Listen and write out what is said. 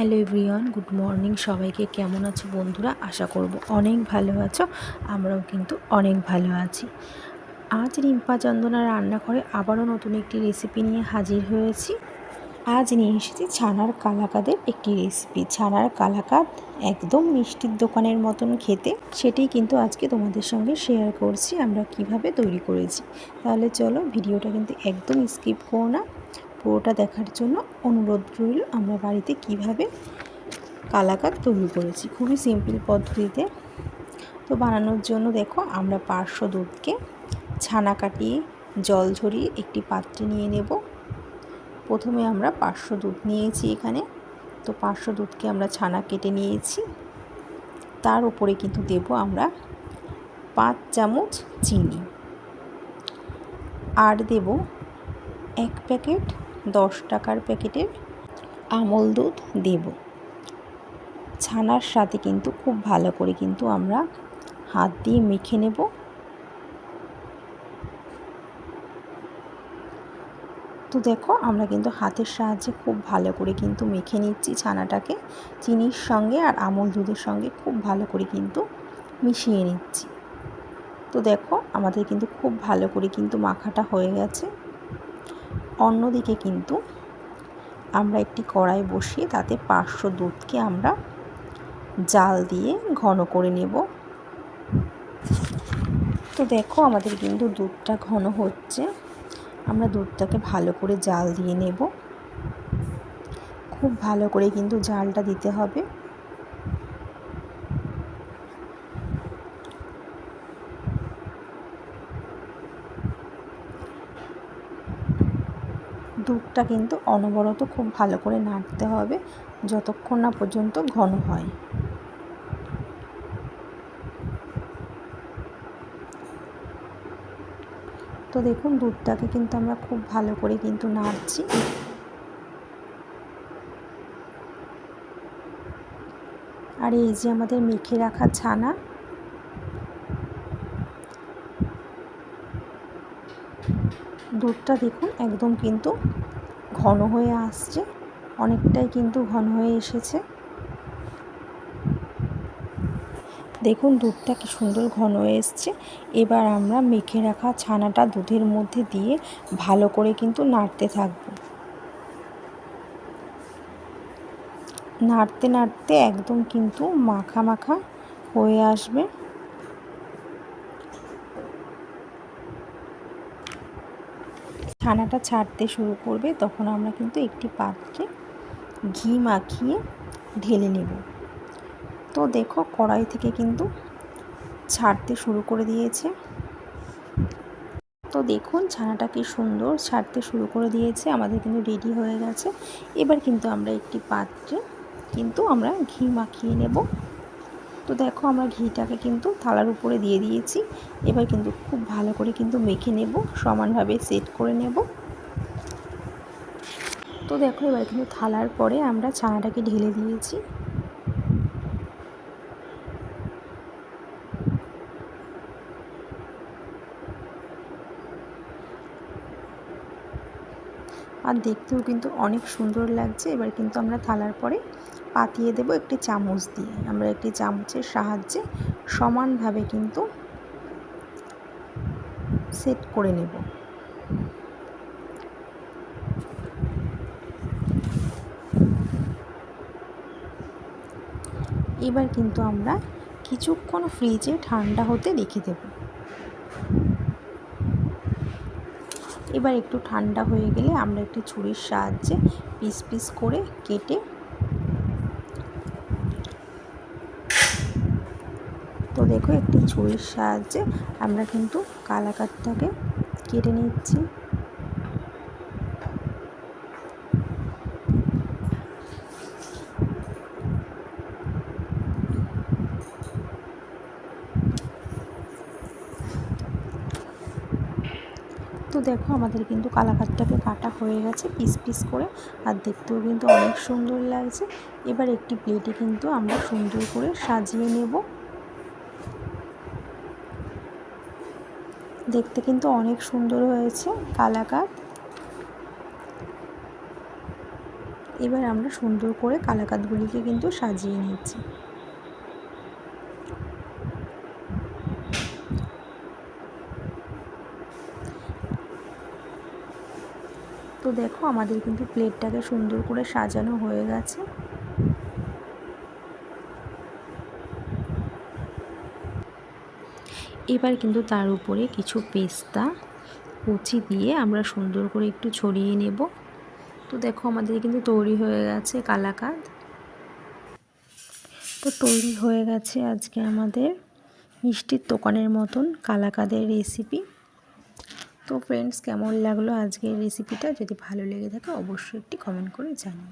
Hello everyone, good morning. সবাইকে কেমন আছো বন্ধুরা? আশা করব অনেক ভালো আছো। আমরাও কিন্তু অনেক ভালো আছি। আজ রিম্পা চন্দনা রান্নাঘরে আবারও নতুন একটি রেসিপি নিয়ে হাজির হয়েছি। আজ নিয়ে এসেছি ছানার কালাকাদের একটি রেসিপি। ছানার কালাকাদ একদম মিষ্টির দোকানের মতন খেতে। সেটি কিন্তু আজকে তোমাদের সঙ্গে শেয়ার করছি, আমরা কীভাবে তৈরি করেছি। তাহলে চলো ভিডিওটা কিন্তু একদম স্কিপ করো না। পুরোটা দেখার জন্য অনুরোধ রইল, আমরা বাড়িতে কীভাবে কালাকাত তৈরি করেছি। খুবই সিম্পল পদ্ধতিতে তো বানানোর জন্য দেখো, আমরা পাঁচশো দুধকে ছানা কাটিয়ে জল ঝরিয়ে একটি পাত্রে নিয়ে নেব। প্রথমে আমরা পাঁচশো দুধ নিয়েছি এখানে। তো পাঁচশো দুধকে আমরা ছানা কেটে নিয়েছি। তার উপরে কিন্তু দেব আমরা পাঁচ চামচ চিনি। আর দেব এক প্যাকেট দশ টাকার প্যাকেটের আমল দুধ দেব। ছানার সাথে কিন্তু খুব ভালো করে কিন্তু আমরা হাত দিয়ে মেখে নেব। তো দেখো, আমরা কিন্তু হাতের সাহায্যে খুব ভালো করে কিন্তু মেখে নিচ্ছি ছানাটাকে। চিনির সঙ্গে আর আমল দুধের সঙ্গে খুব ভালো করে কিন্তু মিশিয়ে নিচ্ছি। তো দেখো, আমাদের কিন্তু খুব ভালো করে কিন্তু মাখাটা হয়ে গেছে। অন্যদিকে কিন্তু আমরা একটি কড়াই বসিয়ে তাতে পাঁচশো দুধকে আমরা জাল দিয়ে ঘন করে নেব। তো দেখো আমাদের কিন্তু দুধটা ঘন হচ্ছে। আমরা দুধটাকে ভালো করে জাল দিয়ে নেব। খুব ভালো করে কিন্তু জালটা দিতে হবে। দুধটা কিন্তু অনবরত খুব ভালো করে নাড়তে হবে যতক্ষণ না পর্যন্ত ঘন হয়। তো দেখুন দুধটাকে কিন্তু আমরা খুব ভালো করে কিন্তু নাড়ছি। আর এই যে আমাদের মেখে রাখা ছানা দুধটা দেখুন, একদম কিন্তু ঘন হয়ে আসছে। অনেকটাই কিন্তু ঘন হয়ে এসেছে। দেখুন, দুধটা কি সুন্দর ঘন হয়ে এসছে। এবার আমরা মেখে রাখা ছানাটা দুধের মধ্যে দিয়ে ভালো করে কিন্তু নাড়তে থাকব। নাড়তে নাড়তে একদম কিন্তু মাখা মাখা হয়ে আসবে। ছানাটা ছাড়তে শুরু করবে, তখন আমরা কিন্তু একটি পাত্রে ঘি মাখিয়ে ঢেলে নেব। তো দেখো কড়াই থেকে কিন্তু ছাড়তে শুরু করে দিয়েছে। তো দেখুন ছানাটা কি সুন্দর ছাড়তে শুরু করে দিয়েছে, আমাদের কিন্তু রেডি হয়ে গেছে। এবার কিন্তু আমরা একটি পাত্রে কিন্তু আমরা ঘি মাখিয়ে নেব। তো দেখো আমরা ঘিটাকে কিন্তু থালার উপরে দিয়ে দিয়েছি। এবার কিন্তু খুব ভালো করে কিন্তু মেখে নেব, সমানভাবে সেট করে নেব। তো দেখো এবার কিন্তু থালার পরে আমরা ছানাটাকে ঢেলে দিয়েছি। আর দেখতেও কিন্তু অনেক সুন্দর লাগছে। এবার কিন্তু আমরা থালার পরে পাতিয়ে দেব একটি চামচ দিয়ে। আমরা একটি চামচের সাহায্যে সমানভাবে কিন্তু সেট করে নেব। এবার কিন্তু আমরা কিছুক্ষণ ফ্রিজে ঠান্ডা হতে রেখে দেব। এবার একটু ঠান্ডা হয়ে গেলে আমরা একটি ছুরির সাহায্যে পিস পিস করে কেটে তো দেখো, একটি ছুরির সাহায্যে আমরা কিন্তু কালাকাতটাকে কেটে নিচ্ছি। তো দেখো, আমাদের কিন্তু কালাকাতটাকে কাটা হয়ে গেছে পিস পিস করে, আর দেখতেও কিন্তু অনেক সুন্দর লাগছে। এবার একটি প্লেটে কিন্তু আমরা সুন্দর করে সাজিয়ে নেব। দেখতে কিন্তু অনেক সুন্দর হয়েছে কালাকাত এবার আমরা সুন্দর করে কালাকাতগুলিকে কিন্তু সাজিয়ে নিচ্ছি। তো দেখো আমাদের কিন্তু প্লেটটাকে সুন্দর করে সাজানো হয়ে গেছে। এবার কিন্তু তার উপরে কিছু পেস্তা কুচি দিয়ে আমরা সুন্দর করে একটু ছড়িয়ে নেব। তো দেখো আমাদের কিন্তু তৈরি হয়ে গেছে কালাকাঁদ। তো তৈরি হয়ে গেছে আজকে আমাদের মিষ্টির দোকানের মতন কালাকাদের রেসিপি তো ফ্রেন্ডস কেমন লাগল আজকের রেসিপিটা যদি ভালো লেগে থাকে অবশ্যই একটি কমেন্ট করে জানাও।